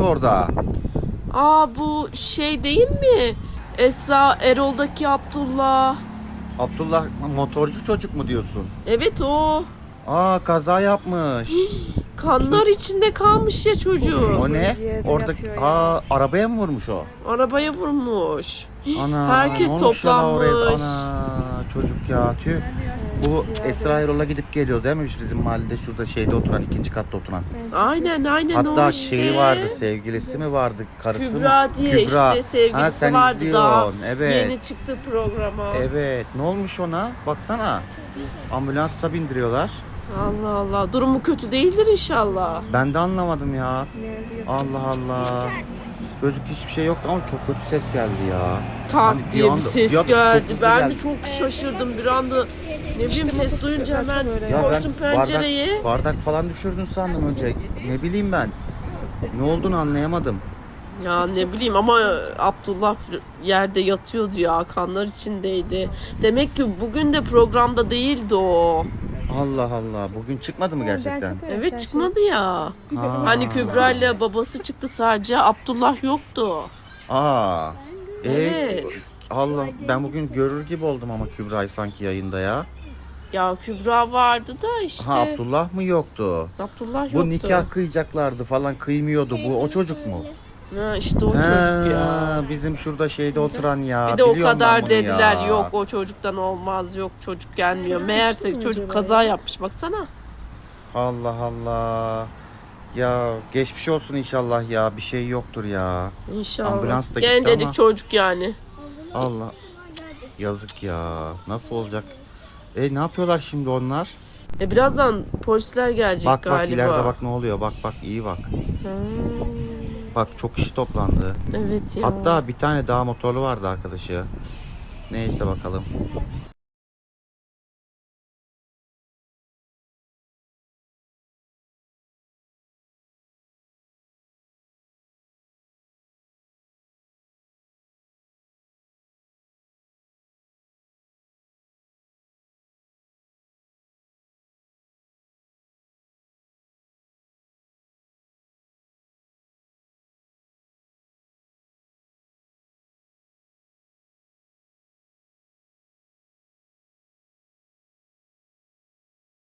olmuş orada? Aa bu şey değil mi? Esra Erol'daki Abdullah. Abdullah motorcu çocuk mu diyorsun? Evet o. Aa kaza yapmış. Kanlar içinde kalmış ya çocuğu. O ne? Orada aa arabaya mı vurmuş o? Arabaya vurmuş. Ana Herkes toplanmış. Ana çocuk ya tüh. Bu Esra Erol'a gidip geliyor değil mi bizim mahallede şurada şeyde oturan ikinci katta oturan. Aynen aynen o Hatta işte. şeyi vardı sevgilisi mi vardı karısı Kübra mı? diye işte sevgilisi ha, sen vardı daha. izliyorsun. Evet. Yeni çıktı programa. Evet. Ne olmuş ona? Baksana. Ambulansa bindiriyorlar. Allah Allah. Durumu kötü değildir inşallah. Ben de anlamadım ya. Allah Allah. Çocuk hiçbir şey yoktu ama çok kötü ses geldi ya. Tak Hani diye bir anda- ses bir anda çok geldi. hızlı Ben geldi. de çok şaşırdım. Bir anda ne bileyim ses motosikletler duyunca çok hemen Ya koştum ben pencereye. bardak, bardak falan düşürdün sandım önce. Ne bileyim ben. Ne olduğunu anlayamadım. Ya ne bileyim ama Abdullah yerde yatıyordu ya. Kanlar içindeydi. Demek ki bugün de programda değildi o. Allah Allah. Bugün çıkmadı mı gerçekten? Evet çıkmadı ya. Ha. Hani Kübra ile babası çıktı sadece Abdullah yoktu. Aa. E, Evet. Allah ben bugün görür gibi oldum ama Kübra'yı sanki yayında ya. Ya Kübra vardı da işte. Ha Abdullah mı yoktu? Abdullah yoktu. Bu nikah kıyacaklardı falan kıymıyordu. Bu o çocuk mu? Ha, işte o Ha, çocuk ya. Bizim şurada şeyde oturan ya. Bir de o Biliyorum ben kadar bunu dediler ya. yok o çocuktan olmaz yok çocuk gelmiyor. Çocuk Meğerse düştü mü çocuk acaba kaza ya? yapmış baksana. Allah Allah. Ya geçmiş olsun inşallah ya. Bir şey yoktur ya. İnşallah. Ambulans da gitti Gencecik ama. çocuk yani. Allah. Yazık ya. Nasıl olacak? E ne yapıyorlar şimdi onlar? E birazdan polisler gelecek Bak galiba. bak ileride bak ne oluyor. Bak bak iyi bak. Ha, Bak çok kişi toplandı. evet ya. Hatta bir tane daha motorlu vardı arkadaşı. Neyse bakalım.